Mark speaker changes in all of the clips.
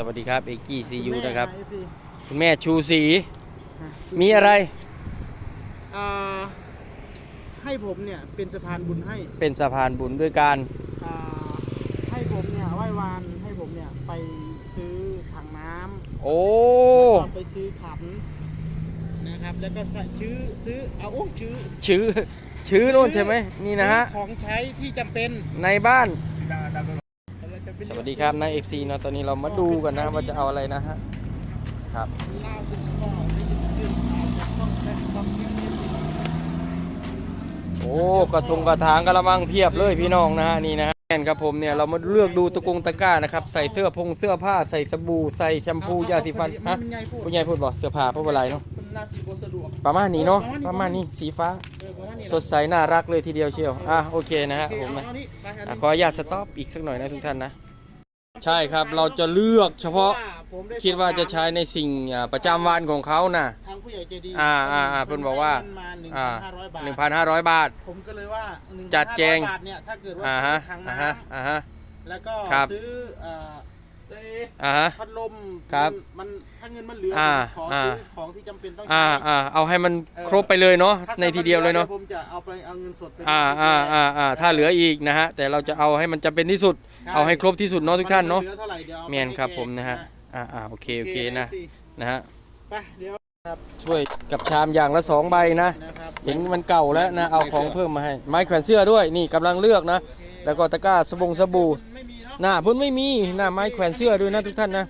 Speaker 1: สวัสดีครับเอกกี้ซียู
Speaker 2: ณแม่
Speaker 1: นะครับ
Speaker 2: เอฟซี
Speaker 1: คุณแม่ชูศรี
Speaker 2: อะ
Speaker 1: มีอะไร
Speaker 2: อ่าให้ผมเนี่ยเป็นสะพานบุญให้
Speaker 1: เป็นสะพานบุญด้วยการ
Speaker 2: อ่าให้ผมเนี่ยไหว้วานให้ผมเนี่ยไปซื้อถังน้ำ
Speaker 1: โอ้
Speaker 2: แล้วก็ไปซื้อขันนะครับ แล้วก็ใส่ชื้อซื้อเอาโอ้ชื้อ
Speaker 1: ชื่อชื่อนู่นใช่ไหมนี่นะฮะ
Speaker 2: ซื้อของใช้ที่จำเป็น
Speaker 1: ในบ้าน
Speaker 2: แล้
Speaker 1: สวัสดีครับนายเอฟซีนะตอนนี้เรามาดูกันนะว่าจะเอาอะไรนะฮะครับโอ้กระทงกระถางกระมังเพียบเลยพี่น้องนะฮะนี่นะแม่นครับผมเนี่ยเรามาเลือกดูตะกงตะกร้านะครับใส่เสื้อพงเสื้อผ้าใส่สบู่ใส่แชมพูยาสีฟันฮะผู้ใหญ่พูดบอกเสื้อผ้าเพราะอะไรเนาะ
Speaker 2: มันน่าสีบสะดวก
Speaker 1: ประมาณนี้เนาะประมาณนี้สีฟ้า สดใสน่ารักเลยทีเดียวเชียวอะโอเคนะฮะผมนะขออนุญาตสต็อปอีกสักหน่อยนะทุกท่านนะ ใช่ครับเราจะเลือกเฉพาะ
Speaker 2: ผมได้
Speaker 1: คิดว่าจะใช้ในสิ่งอ่าประจำวันของเขานะ
Speaker 2: ทางผู้ใหญ่ใจดี
Speaker 1: อ่าอ่าอ่าเพิ่นบอกว่า
Speaker 2: ให้เงิน
Speaker 1: อ่า
Speaker 2: มา1,500บาท
Speaker 1: 1,500บาท
Speaker 2: ผมก็เลยว่า1,500
Speaker 1: จัดแจง
Speaker 2: บาทเนี่ยถ้าเกิดว่า
Speaker 1: อ่าฮะ
Speaker 2: ซื้อถัง
Speaker 1: อ่า
Speaker 2: น้
Speaker 1: ฮะอ่าฮะำ
Speaker 2: แล้วก็
Speaker 1: ครับ
Speaker 2: ซื้อเอ่อ
Speaker 1: อ่าฮะ
Speaker 2: พัดลม
Speaker 1: ครับ
Speaker 2: มันถ้าเงินมันเหลือ
Speaker 1: อ่า
Speaker 2: ผมขอ
Speaker 1: อ่า
Speaker 2: ซื้อของที่จำเป็นต้อง
Speaker 1: อ่า
Speaker 2: ใช้
Speaker 1: อ่าเอาให้มันครบไปเลยเนาะ
Speaker 2: ถ้า
Speaker 1: ในทีเดียวเลยเนาะ
Speaker 2: ผมจะเอาไปเอาเงินสดไป
Speaker 1: อ่าอ่าอ่าอ่าถ้าเหลืออีกนะฮะแต่เราจะเอาให้มันจำเป็นที่สุด เอาให้ครบที่สุดเนาะทุกท่านเนาะ
Speaker 2: หลือท่ไหร่ดี๋ยวอาไป
Speaker 1: เมียนครับ
Speaker 2: ให้
Speaker 1: ผมนะฮะ
Speaker 2: แก
Speaker 1: อ่าอ่าโอเคโอเคนะ
Speaker 2: โอ
Speaker 1: นะฮะ
Speaker 2: ไปเดี๋ยว
Speaker 1: ช่วยกับชามอย่างละสองใบนะ
Speaker 2: นะครับ
Speaker 1: เห็นมันเก่าแล้วนะเอาของเพิ่มมาให้ ไม้แขวนเสื้อด้วยนี่กำลังเลือกนะ แล้วก็ตะกร้าสบงสบู่
Speaker 2: ไม่มีเนาะ
Speaker 1: หน้าพุ่นไม่มีหน้าไม้แขวนเสื้อด้วยนะทุกท่านนะ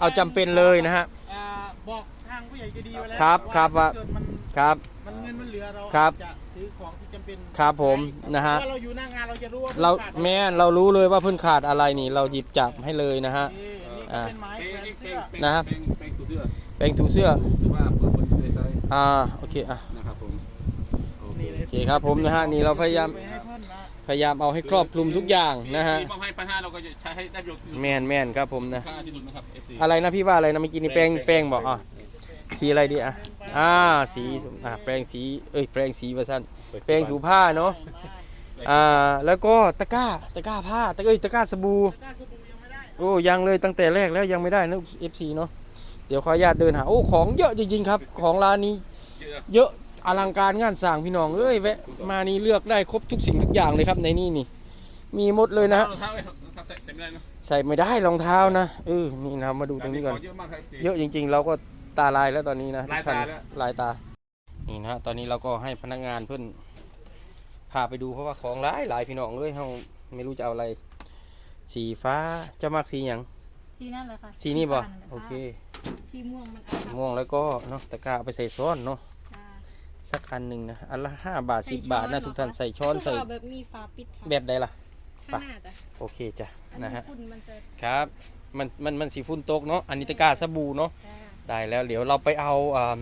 Speaker 1: เอาจำเป็นเลยนะฮะ
Speaker 2: อ่าบอกทางผู้ใหญ่ใจดีไว้แล้ว
Speaker 1: ครับครับว่า
Speaker 2: ถ้เกิดมัน
Speaker 1: ครับ
Speaker 2: มันเงินมันเหลือเรา
Speaker 1: ครับ
Speaker 2: จะซื้อของที่จำเป็น
Speaker 1: ครับผมนะฮะ
Speaker 2: เพราว่าเราอยู่หน้างานเราจะรู้ว่า
Speaker 1: เรา
Speaker 2: ขาดอะไแม่
Speaker 1: นเรารู้เลยว่าเพิ่นขาดอะไรนี่ เราหยิบจับให้เลยนะฮะ
Speaker 2: นี่นี่ก็
Speaker 1: อ่า
Speaker 2: เป็นไม้แขวนเสื้อ
Speaker 1: นะครับ
Speaker 3: แป้งแป้งตัวเสื้อ
Speaker 1: แปรงถูเสื้อ
Speaker 3: ถือว่าเปิดบนในไซส์
Speaker 1: อ่าโอเคอะ
Speaker 3: นะครับผมโอเค
Speaker 2: นี่เลย
Speaker 1: โอเคครับผมนะฮะนี่เราพยายาม
Speaker 2: ไปให้เพื่อนนะ
Speaker 1: พยายามเอาให้ครอบคลุมทุกอย่างนะฮะ
Speaker 3: ที่มอบให้พันห้าเราก็จะใช้ให้ได้ประโยชน์ที่สุด
Speaker 1: แม่นแม่นครับผมนะ
Speaker 3: ค่าที่สุดนะครับ FC
Speaker 1: อะไรนะพี่ว่าอะไรนะเมื่อกี้นี่แป้งแป้งบอกอะสีอะไรดีอะอ่าสีอ่าแปรงสีเอ้ยแปรงสีว่าสั้น แปรงถูผ้าเนาะอ่าแล้วก็ตะกร้าตะกร้าผ้าตะเอ้ยตะกร้าสบู่
Speaker 2: กล้าสบู่ยังไม่ได้
Speaker 1: โอ้ยังเลยตั้งแต่แรกแล้วยังไม่ได้นะ FC เนาะเดี๋ยวขออนุญาตเดินหาโอ้ของเยอะจริง ๆ ครับ ของร้านนี้
Speaker 3: เยอะ
Speaker 1: เยอะอลังการงานสร้างพี่น้องเอ้ยแวะมานี่เลือกได้ครบทุกสิ่งทุกอย่างเลยครับในนี่นี่ มีหมดเลยนะฮะ
Speaker 3: รองเท้าไว้รองเท้าใส่ใส่ไม่ได้เนอะ
Speaker 1: ใส่ไม่ได้รองเท้านะเออนี่นะมาดูตรงนี้ก่อน
Speaker 3: ขเยอะมากครับ FC
Speaker 1: เยอะจริง ๆ เราก็ตาลายแล้วตอนนี้นะทุ
Speaker 3: ลาย
Speaker 1: กท่าน
Speaker 3: ตาแล้ว
Speaker 1: ลายตา นี่นะฮะตอนนี้เราก็ให้พนักงานเพื่อนพาไปดูเพราะว่าของหลายหลายพี่น้องเอ้ยเราไม่รู้จะเอาอะไร สีฟ้าเจะมักสีอย่าง
Speaker 4: สีนั่นแหละค่ะ
Speaker 1: สีนี่บ่
Speaker 4: ฟ้านั่นแหละ
Speaker 1: โอเค
Speaker 4: สีม่วงมันเอา
Speaker 1: ม่วงแล้วก็เนาะตะกร้าเอาไปใส่ซ้อนเนาะ
Speaker 4: จ้า
Speaker 1: สักอันหนึ่งนะอันละห้าบาท
Speaker 4: ใส่
Speaker 1: สิบบาทนะ
Speaker 4: ช้อนเหรอ
Speaker 1: ทุกท่าน
Speaker 4: คะ
Speaker 1: ใส่ช้อนใส่
Speaker 4: เอาแบบมีฝาปิดค่ะ
Speaker 1: แบบใดล่ะ
Speaker 4: ข้างหน้าจ้ะ
Speaker 1: โอเคจ้ะ
Speaker 4: อัน
Speaker 1: นะ
Speaker 4: นี้
Speaker 1: ฮะ
Speaker 4: ฝุ่นมันจะ
Speaker 1: ครับมันมันมันสีฟุ้นตกเนาะอันนี้ตะกร้าสบู่เนาะ
Speaker 4: จ้า
Speaker 1: ได้แล้วเดี๋ยวเราไปเอาอ่า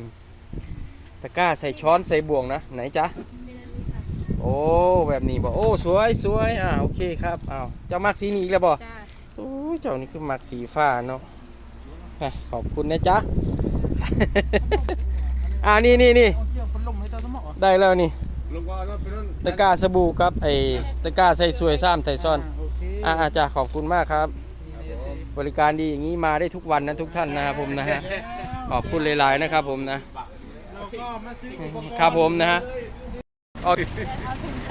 Speaker 1: ตะกร้าใส่ช้อนใส่บ่วงนะ ไหนจ๊ะ
Speaker 4: เป็นอันนี้ค่ะ
Speaker 1: โอ้แบบนี้บ่โอ้สวยสวยอ่าโอเคครับอ้าวเจ้ามักสีนี้อีกแล้วบ่
Speaker 4: จ้า
Speaker 1: โอ้ยเจ้านี่คือมักสีฟ้าเนาะแหม่ขอบคุณนะจ๊ะอ่านี่นี่นี่
Speaker 2: เอาเชือกพัดลมให้เจ้าสมอง
Speaker 1: ได้แล้วนี่
Speaker 3: ลงว่าเป็นรุ่น
Speaker 1: ตะกร้าสบู่ครับไอ้ตะกร้าใส่สวยซ้ำใส่ซ่อน
Speaker 2: โอเค
Speaker 1: อ่าอาจารย์ขอบคุณมากครับ บริการดีอย่างนี้มาได้ทุกวันนะทุกท่านนะครับผมนะฮะขอบคุณหลายๆนะครับผมนะ
Speaker 2: เรา ก็มาซื้ออุปกรณ์
Speaker 1: ครับผมนะฮะเอา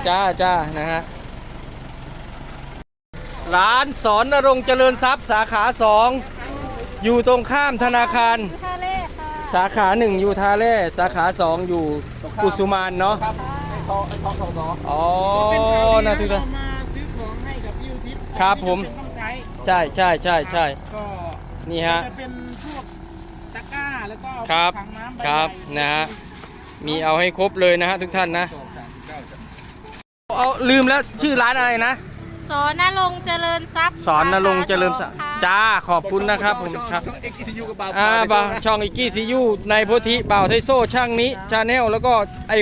Speaker 1: จ้าจ้านะฮะร้านสอนนรงค์เจริญทรัพย์สาขาสองอยู่ตรงข้ามธนาคาร
Speaker 4: คือท่าเล่ค่ะ
Speaker 1: สาขาหนึ่งอยู่ท่าแร่สาขาสองอยู่กุสุมานเนาะ
Speaker 3: ครับไอ้ทองไอ้ทองทองทอง
Speaker 1: อ๋อ
Speaker 2: เป็นข่าวดี
Speaker 1: นะ
Speaker 2: นะ
Speaker 1: ทุกท่าน
Speaker 2: เรามาซื้อของให้กับยูทิป
Speaker 1: ครับผม
Speaker 2: ที่จำเป็นต้องใช้
Speaker 1: ใช่ใช่ใช่ใช่
Speaker 2: ก็
Speaker 1: นี่ฮะ
Speaker 2: จะเป็นพวกตะกร้า แล้วก็
Speaker 1: ครับ
Speaker 2: ถังน้ำใค
Speaker 1: รับ
Speaker 2: ใหญ่
Speaker 1: นะฮะมีเอาให้ครบเลยนะฮะทุกท่านนะเอาลืมแล้วชื่อร้านอะไรนะ
Speaker 4: สอนนรงค์เจริญทรัพย์
Speaker 1: สอนนรงค์เจริญทรัพย์
Speaker 4: สาขาสองค่ะ
Speaker 1: จ้าขอบคุณนะครับผมครับ
Speaker 3: เอ็กซ์ซียูกับบ่าว
Speaker 1: อ่า
Speaker 3: บ่า
Speaker 1: บ่าวช่องอีกกี้ซียูในโพธิบ่าวไทโซช่างนี้ชาแนลแล้วก็ไอ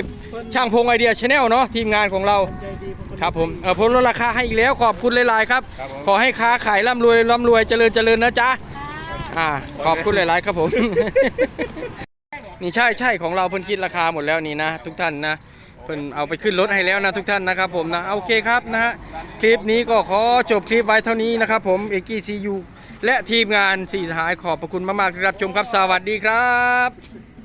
Speaker 1: ช่างพงไอเดียชาแนลเนาะทีมงานของเรา
Speaker 2: ใจดีผม
Speaker 1: ครับผมเออผมลดราคาให้อีกแล้วขอบคุณหลายๆครับ
Speaker 3: ครับผม
Speaker 1: ขอให้ค้าขายร่ำรวยร่ำรวยเจริญเจริญนะจ๊ะ อ่าขอบคุณหลาย ๆ ครับผม นี่ใช่ใช่ของเราเพิ่นคิดราคาหมดแล้วนี่นะ ทุกท่านนะเพิ่นเอาไปขึ้นรถให้แล้วนะทุกท่านนะครับผมนะโอเคครับนะฮะคลิปนี้ก็ขอจบคลิปไว้เท่านี้นะครับผมเอกีซียูและทีมงานสี่สหายขอบพระคุณมาก ๆ ที่รับชมครับสวัสดีครับ